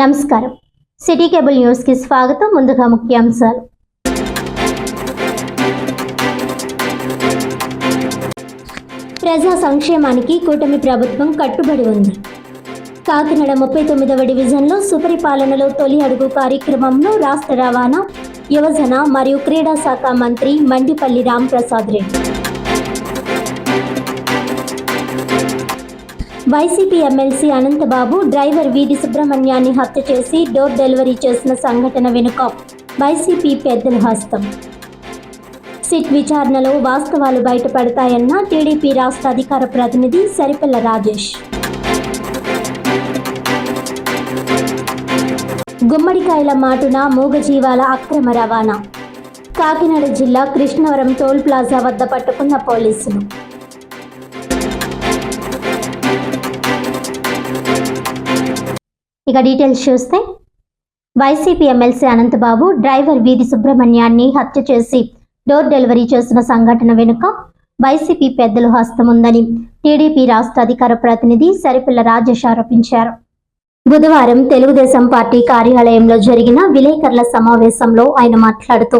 నమస్కారం. City cable న్యూస్కి స్వాగతం. ముందుగా ముఖ్యాంశాలు. ప్రజా సంక్షేమానికి కూటమి ప్రభుత్వం కట్టుబడి ఉంది. కాకినాడ ముప్పై తొమ్మిదవ డివిజన్లో సుపరిపాలనలో తొలి అడుగు కార్యక్రమంలో రాష్ట్ర రవాణా యువజన మరియు క్రీడా శాఖ మంత్రి Mandipalli Ramprasad Reddy. YCP MLC Anantababu driver Veedhi సుబ్రహ్మణ్యాన్ని హత్య చేసి డోర్ డెలివరీ చేసిన సంఘటన వెనుక వైసీపీ పెద్దల హస్తం. సిట్ విచారణలో వాస్తవాలు బయటపడతాయన్న టీడీపీ రాష్ట్ర అధికార ప్రతినిధి సరిపల్ల రాజేష్. గుమ్మడికాయల మాటున మూగజీవాల అక్రమ రవాణా. కాకినాడ జిల్లా కృష్ణవరం టోల్ ప్లాజా వద్ద పట్టుకున్న పోలీసులు. ఇక డీటెయిల్స్ చూస్తే YCP MLC Anantababu driver Veedhi సుబ్రహ్మణ్యాన్ని హత్య చేసి డోర్ డెలివరీ చేసిన సంఘటన వెనుక వైసీపీ పెద్దలు హస్తముందని టీడీపీ రాష్ట్ర అధికార ప్రతినిధి సరిపిల్ల రాజేష్ ఆరోపించారు. బుధవారం తెలుగుదేశం పార్టీ కార్యాలయంలో జరిగిన విలేకరుల సమావేశంలో ఆయన మాట్లాడుతూ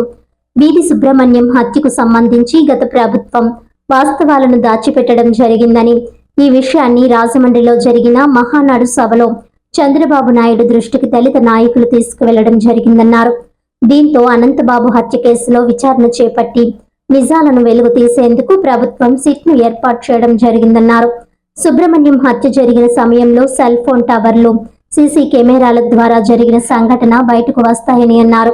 వీధి సుబ్రహ్మణ్యం హత్యకు సంబంధించి గత ప్రభుత్వం వాస్తవాలను దాచిపెట్టడం జరిగిందని ఈ విషయాన్ని రాజమండ్రిలో జరిగిన మహానాడు సభలో చంద్రబాబు నాయుడు దృష్టికి దళిత నాయకులు తీసుకువెళ్ళడం జరిగిందన్నారు. దీంతో అనంతబాబు హత్య కేసులో విచారణ చేపట్టి నిజాలను వెలుగు తీసేందుకు ప్రభుత్వం సిట్ను ఏర్పాటు చేయడం జరిగిందన్నారు. సుబ్రహ్మణ్యం హత్య జరిగిన సమయంలో సెల్ ఫోన్ టవర్లు సీసీ కెమెరాల ద్వారా జరిగిన సంఘటన బయటకు వస్తాయని అన్నారు.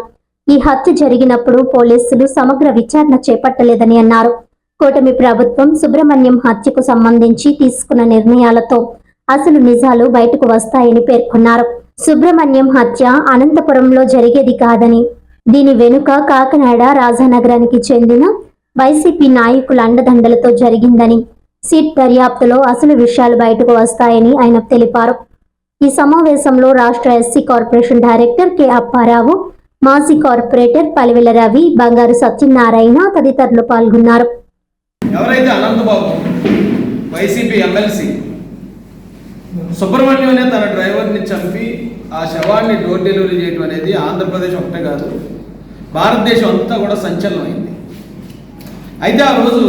ఈ హత్య జరిగినప్పుడు పోలీసులు సమగ్ర విచారణ చేపట్టలేదని అన్నారు. కూటమి ప్రభుత్వం సుబ్రహ్మణ్యం హత్యకు సంబంధించి తీసుకున్న నిర్ణయాలతో అసలు నిజాలు బయటకు వస్తాయని పేర్కొన్నారు. సుబ్రహ్మణ్యం హత్య అనంతపురంలో జరిగేది కాదని దీని వెనుక కాకినాడ రాజానగరానికి చెందిన వైసీపీ నాయకుల అండదండలతో జరిగిందని సిట్ దర్యాప్తులో అసలు విషయాలు బయటకు వస్తాయని ఆయన తెలిపారు. ఈ సమావేశంలో రాష్ట్ర SC corporation director K Apparao మాజీ కార్పొరేటర్ పలివెల రవి బంగారు సత్యనారాయణ తదితరులు పాల్గొన్నారు. ఎవరైతే అనంతబాబు వైసీపీ ఎమ్మెల్సీ సుబ్రహ్మణ్యం అనే తన డ్రైవర్ని చంపి ఆ శవాన్ని డోర్ డెలివరీ చేయడం అనేది ఆంధ్రప్రదేశ్ ఒకటే కాదు భారతదేశం అంతా కూడా సంచలనమైంది. అయితే ఆ రోజు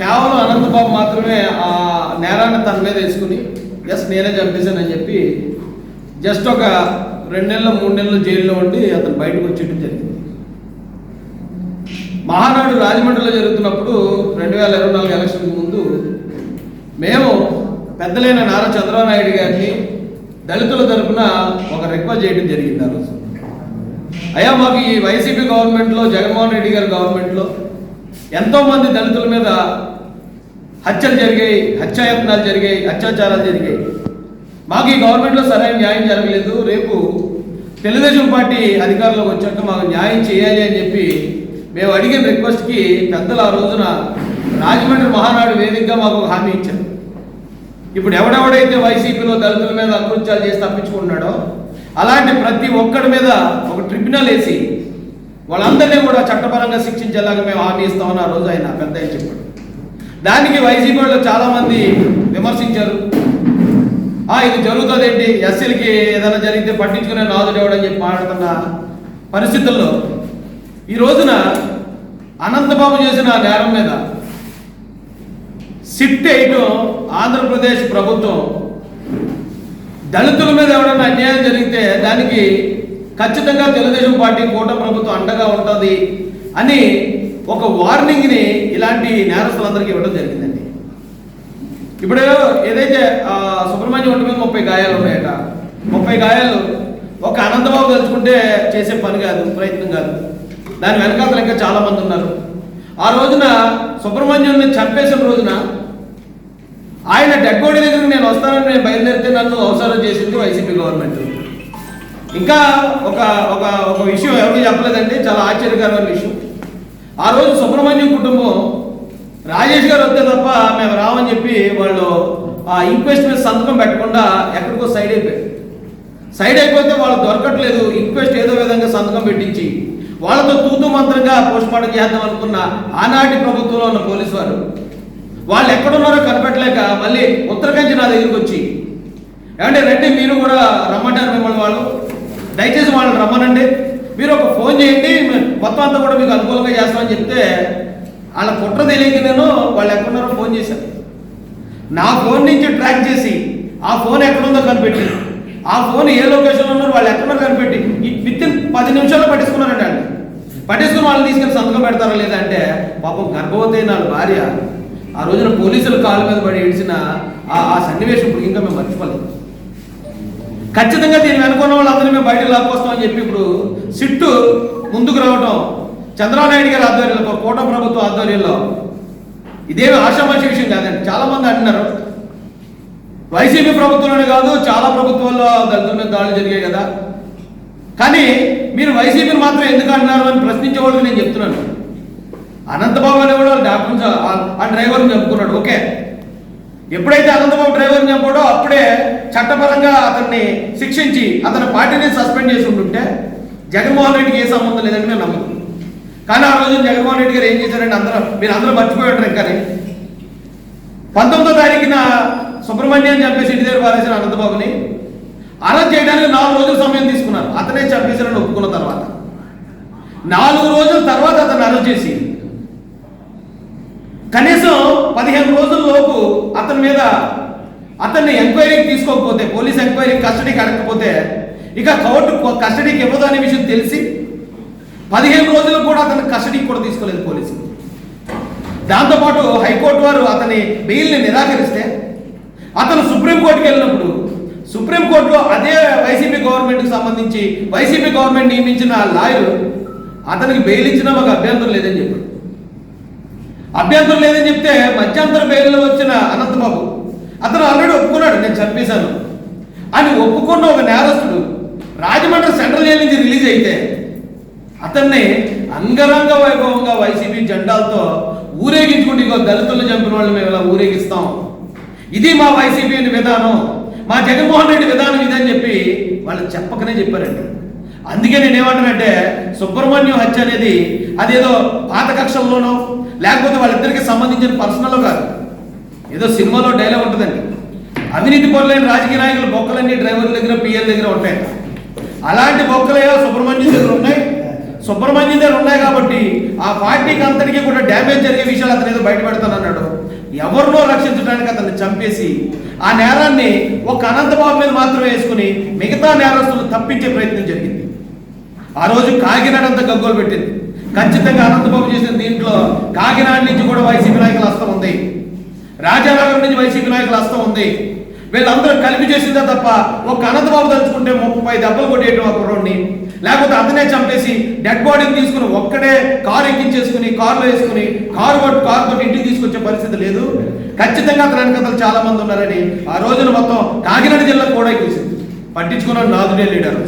కేవలం అనంతబాబు మాత్రమే ఆ నేరాన్ని తన మీద వేసుకుని ఎస్ నేనే చంపేశానని చెప్పి జస్ట్ ఒక రెండు నెలలు మూడు నెలలు జైల్లో ఉండి అతను బయటకు వచ్చేయడం జరిగింది. మహానాడు రాజమండ్రిలో జరుగుతున్నప్పుడు రెండు వేల ఇరవై నాలుగు ఎలక్షన్ ముందు మేము పెద్దలైన నారా చంద్రబాబు నాయుడు గారిని దళితుల తరఫున ఒక రిక్వెస్ట్ చేయడం జరిగింది ఆ రోజు. అయ్యా మాకు ఈ వైసీపీ గవర్నమెంట్లో జగన్మోహన్ రెడ్డి గారి గవర్నమెంట్లో ఎంతోమంది దళితుల మీద హత్యలు జరిగాయి హత్యాయత్నాలు జరిగాయి అత్యాచారాలు జరిగాయి. మాకు ఈ గవర్నమెంట్లో సరైన న్యాయం జరగలేదు. రేపు తెలుగుదేశం పార్టీ అధికారంలోకి వచ్చాక మాకు న్యాయం చేయాలి అని చెప్పి మేము అడిగిన రిక్వెస్ట్కి పెద్దలు ఆ రోజున రాజమండ్రి మహానాడు వేదికగా మాకు హామీ ఇచ్చారు. ఇప్పుడు ఎవడెవడైతే వైసీపీలో దళితుల మీద అకృత్యాలు చేసి తప్పించుకుంటున్నాడో అలాంటి ప్రతి ఒక్కడి మీద ఒక ట్రిబ్యునల్ వేసి వాళ్ళందరినీ కూడా చట్టపరంగా శిక్షించేలాగా మేము హామీ ఇస్తామని ఆ రోజు ఆయన పెద్ద ఆయన చెప్పాడు. దానికి వైసీపీ వాళ్ళు చాలామంది విమర్శించారు. "ఆ, ఇది జరుగుతుంది ఏంటి ఎస్సీలకి ఏదైనా జరిగితే పట్టించుకునే నాదుడు ఎవడని చెప్పి మాట్లాడుతున్న పరిస్థితుల్లో ఈ రోజున అనంతబాబు చేసిన నేరం మీద సిట్ వేయటం ఆంధ్రప్రదేశ్ ప్రభుత్వం. దళితుల మీద ఎవరైనా అన్యాయం జరిగితే దానికి ఖచ్చితంగా తెలుగుదేశం పార్టీ కూట ప్రభుత్వం అండగా ఉంటుంది అని ఒక వార్నింగ్ని ఇలాంటి నేరస్తులందరికీ ఇవ్వడం జరిగిందండి. ఇప్పుడు ఏదైతే సుబ్రహ్మణ్యం ఒంటి మీద ముప్పై గాయాలు ఉన్నాయట. ముప్పై గాయాలు ఒక అనంతబాబు తలుచుకుంటే చేసే పని కాదు ప్రయత్నం కాదు. దాని వెనకాతలు ఇంకా చాలా మంది ఉన్నారు. ఆ రోజున సుబ్రహ్మణ్యుని చంపేసిన రోజున ఆయన డెడ్ దగ్గర దగ్గరికి నేను వస్తానని నేను బయలుదేరితే నన్ను అవసరం చేసింది వైసీపీ గవర్నమెంట్ ఇంకా ఒక ఒక ఒక విషయం ఎవరికి చెప్పలేదండి చాలా ఆశ్చర్యకరమైన విషయం. ఆ రోజు సుబ్రహ్మణ్యం కుటుంబం రాజేష్ గారు వస్తే తప్ప మేము రామని చెప్పి వాళ్ళు ఆ ఇంక్వెస్ట్ మీద సంతకం పెట్టకుండా ఎక్కడికో సైడ్ అయిపోయారు. సైడ్ అయిపోతే వాళ్ళు దొరకట్లేదు ఇంక్వెస్ట్ ఏదో విధంగా సంతకం పెట్టించి వాళ్ళతో తూతు మంత్రంగా పోస్ట్ మార్టం చేద్దాం అనుకున్న ఆనాటి ప్రభుత్వంలో ఉన్న పోలీసు వారు వాళ్ళు ఎక్కడున్నారో కనిపెట్టలేక మళ్ళీ ఉత్తరకంచి నా దగ్గరికి వచ్చి ఏమంటే రండి మీరు కూడా రమ్మంటారు మిమ్మల్ని వాళ్ళు. దయచేసి వాళ్ళని రమ్మనండి. మీరు ఒక ఫోన్ చేయండి మొత్తం అంతా కూడా మీకు అనుకూలంగా చేస్తామని చెప్తే వాళ్ళ కుట్ర తెలియక నేను వాళ్ళు ఎక్కడున్నారో ఫోన్ చేశాను. నా ఫోన్ నుంచి ట్రాక్ చేసి ఆ ఫోన్ ఎక్కడుందో కనిపెట్టి ఆ ఫోన్ ఏ లొకేషన్లో ఉన్నారో వాళ్ళు ఎక్కడున్నారో కనిపెట్టి విత్ ఇన్ పది నిమిషాల్లో పట్టించుకున్నారండి వాళ్ళు వాళ్ళని తీసుకెళ్ళి సంతకం పెడతారా లేదంటే పాపం గర్భవతి నా భార్య ఆ రోజున పోలీసుల కాళ్ళ మీద పడి ఏడిచిన ఆ ఆ సన్నివేశం ఇప్పుడు ఇంకా మేము మర్చిపోలేదు ఖచ్చితంగా దీన్ని వెనుకున్న వాళ్ళందరినీ మేము బయటకు లాక్కొస్తామని చెప్పి ఇప్పుడు సిట్టు ముందుకు రావటం చంద్రబాబు నాయుడు గారి ఆధ్వర్యంలో కోట ప్రభుత్వ ఆధ్వర్యంలో ఇదేమి ఆశామాష విషయం కాదండి. చాలా మంది అంటున్నారు వైసీపీ ప్రభుత్వంలోనే కాదు చాలా ప్రభుత్వాల్లో దళితుల మీద దాడులు జరిగాయి కదా. కానీ మీరు వైసీపీని మాత్రం ఎందుకు అంటున్నారు అని ప్రశ్నించే వాళ్ళకి నేను చెప్తున్నాను. అనంతబాబు అనేవాడు వాళ్ళ డాక్టర్ ఆ డ్రైవర్ని చంపుకున్నాడు. ఓకే. ఎప్పుడైతే అనంతబాబు డ్రైవర్ని చంపాడో అప్పుడే చట్టపరంగా అతన్ని శిక్షించి అతని పార్టీని సస్పెండ్ చేసి ఉంటుంటే జగన్మోహన్ రెడ్డికి ఏ సంబంధం లేదని నేను నమ్ముతున్నాను కానీ ఆ రోజు జగన్మోహన్ రెడ్డి గారు ఏం చేశారంటే అందరూ మీరు అందరూ మర్చిపోయి ఉంటారు కానీ పంతొమ్మిదో తారీఖున సుబ్రహ్మణ్యం చంపేసి ఇంటి దగ్గర పారేసిన అనంతబాబుని అరెస్ట్ చేయడానికి నాలుగు రోజుల సమయం తీసుకున్నారు అతనే చంపేశారని ఒప్పుకున్న తర్వాత. నాలుగు రోజుల తర్వాత అతను అరెస్ట్ చేసి కనీసం పదిహేను రోజుల లోపు అతని మీద అతన్ని ఎంక్వైరీకి తీసుకోకపోతే పోలీస్ ఎంక్వైరీ కస్టడీకి అడగకపోతే ఇక కోర్టు కస్టడీకి ఇవ్వదు అనే విషయం తెలిసి పదిహేను రోజులు కూడా అతను కస్టడీకి కూడా తీసుకోలేదు పోలీసు. దాంతోపాటు హైకోర్టు వారు అతని బెయిల్ని నిరాకరిస్తే అతను సుప్రీంకోర్టుకి వెళ్ళినప్పుడు సుప్రీంకోర్టులో అదే వైసీపీ గవర్నమెంట్కి సంబంధించి వైసీపీ గవర్నమెంట్ నియమించిన లాయర్ అతనికి బెయిల్ ఇచ్చినా మాకు అభ్యంతరం లేదని చెప్పారు అభ్యంతరం లేదని చెప్తే మధ్యంతర బెయిల్లో వచ్చిన అనంతబాబు అతను ఆల్రెడీ ఒప్పుకున్నాడు నేను చంపేశాను. అని ఒప్పుకున్న ఒక నేరస్తుడు రాజమండ్రి సెంట్రల్ జైలు నుంచి రిలీజ్ అయితే అతన్ని అంగరంగ వైభవంగా వైసీపీ జెండాలతో ఊరేగించుకుంటూ ఇంకో దళితులను చంపిన వాళ్ళు మేము ఇలా ఊరేగిస్తాం. ఇది మా వైసీపీ విధానం. మా జగన్మోహన్ రెడ్డి విధానం ఇదని చెప్పి వాళ్ళు చెప్పకనే చెప్పారండి. అందుకే నేను ఏమంటానంటే సుబ్రహ్మణ్యం హత్య అనేది అదేదో పాత కక్షల్లోనో లేకపోతే వాళ్ళిద్దరికి సంబంధించిన పర్సనల్ కాదు. ఏదో సినిమాలో డైలాగ్ ఉంటుందండి. అవినీతి పరులైన రాజకీయ నాయకులు బొక్కలన్నీ డ్రైవర్ల దగ్గర పిఎల్ దగ్గర ఉంటాయి. అలాంటి బొక్కలేయో సుబ్రహ్మణ్యం దగ్గర ఉన్నాయి? సుబ్రహ్మణ్యం దగ్గర ఉన్నాయి కాబట్టి ఆ పార్టీకి అంతటికీ కూడా డ్యామేజ్ జరిగే విషయాలు అతను ఏదో బయటపెడతానన్నాడు. ఎవరినో రక్షించడానికి అతన్ని చంపేసి ఆ నేరాన్ని ఒక అనంతబాబు మీద మాత్రమే వేసుకుని మిగతా నేరస్తులు తప్పించే ప్రయత్నం జరిగింది. ఆ రోజు కాకినాడ అంతా గగ్గోలు పెట్టింది. ఖచ్చితంగా అనంతబాబు చేసిన దీంట్లో కాకినాడ నుంచి కూడా వైసీపీ నాయకుల హస్తం ఉంది. రాజానగరం నుంచి వైసీపీ నాయకుల హస్తం ఉంది. వీళ్ళందరూ కలిపి చేసిందే తప్ప ఒక అనంతబాబు తలుచుకుంటే ముప్పై దెబ్బలు కొట్టేయటం ఒక రోడ్ని లేకపోతే అతనే చంపేసి డెడ్ బాడీని తీసుకుని ఒక్కడే కారు ఎక్కించేసుకుని కారులో వేసుకుని కారు కొట్టు కారు కొట్టి ఇంటికి తీసుకొచ్చే పరిస్థితి లేదు. ఖచ్చితంగా అతని వెనకతలు చాలా మంది ఉన్నారని ఆ రోజున మొత్తం కాకినాడ జిల్లా కూడా ఎక్కించింది పట్టించుకున్న నాదుడే లీడర్